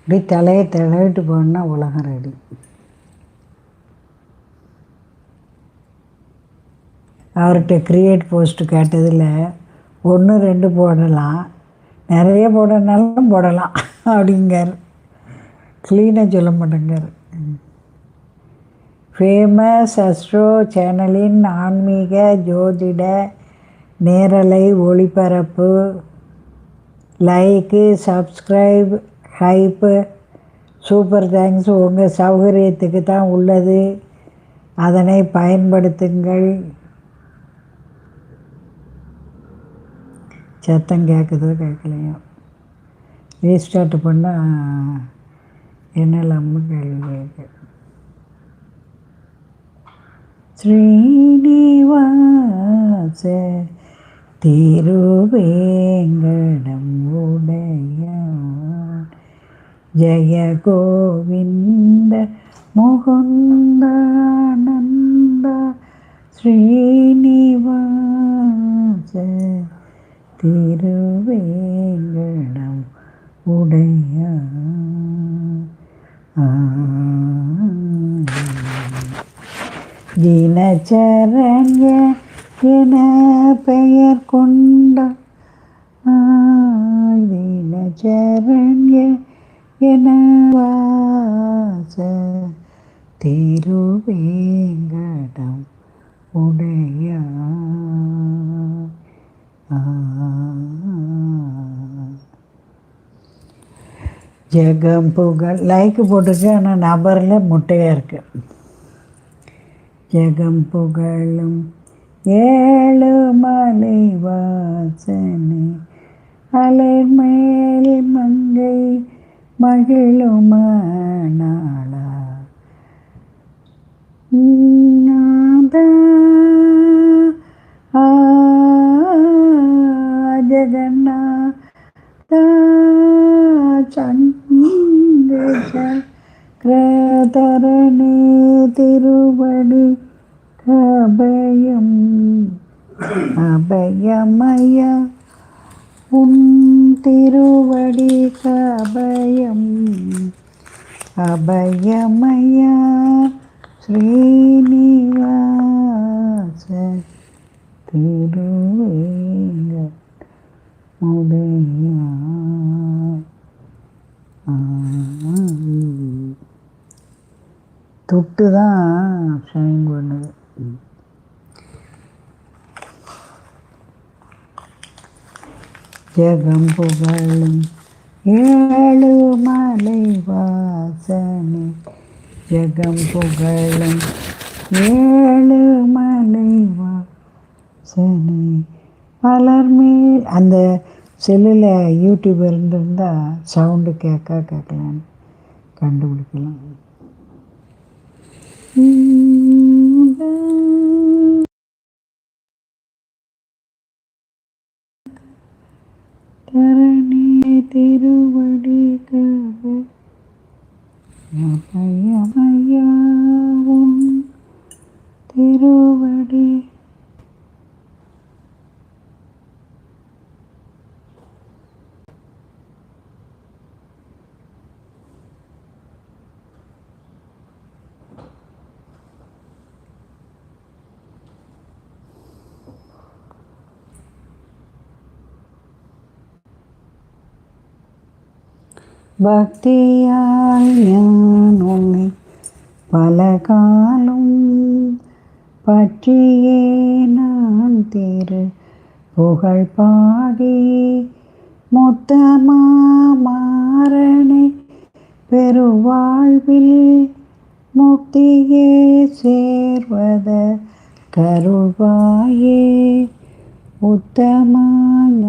அப்படியே தலையை தடவிட்டு போனா உலகம் ரெடி. அவர்கிட்ட க்ரியேட் போஸ்ட் கேட்டதில் ஒன்று ரெண்டு போடலாம். நிறைய போடனாலும் போடலாம் அப்படிங்கார் க்ளீனாக சொல்ல மாட்டேங்கார் ஃபேமஸ் அஸ்ட்ரோ சேனலின் ஆன்மீக ஜோதிட நேரலை ஒளிபரப்பு. Like subscribe hype super thanks உங்கள் சௌகரியத்துக்கு தான் உள்ளது. அதனை பயன்படுத்துங்கள். சத்தம் கேட்குதோ கேட்கலையோ. ரீஸ்டார்ட் பண்ணால் என்னெல்லாமோ கேள்வி கேட்கு ஸ்ரீனிவாச திருவேங்கடம் ஓ ஜய கோவிந்த முகுந்தானந்த ஸ்ரீனிவாச திருவேங்கடம் உடைய தினச்சரண்ய என பெயர் கொண்ட தினச்சரண்ய என திருவேங்கடம் உடைய. ஜெகம் புகழ். லைக் போட்டுருக்கு ஆனால் நபரில் முட்டையாக இருக்கு. ஜெகம் புகழும் ஏழு மலை வாசனை அலை மேல் மங்கை മകിളുമണാള ജഗന്ന ചന്ദ്രചക്രതരണി തിരുവടി അഭയം അഭയമയ ഉം திருவடி அபயம் அபயமய கபயம். அபயமய ஸ்ரீனிவாச திருவேங்க உடைய தொட்டு தான் ஷைன் பண்ணுது. ஜெகம் புகழும் ஏழு மலை வாசனை. ஜெகம் புகழும் ஏழு மலை வாசனை. மலர் மேல் அந்த செல்லில் யூடியூப் இருந்திருந்தால் சவுண்டு கேட்க கேட்கலான்னு கண்டுபிடிக்கலாம். தரணியை திருவடி கவ. ஐயா திருவடி பக்தியால் ஞான் உன்னை பல காலம் பற்றியே நான் திரு புகழ் பாடி முத்தமாறனை பெருவாழ்வில் முக்தியே சேர்வத கருவாயே உத்தமான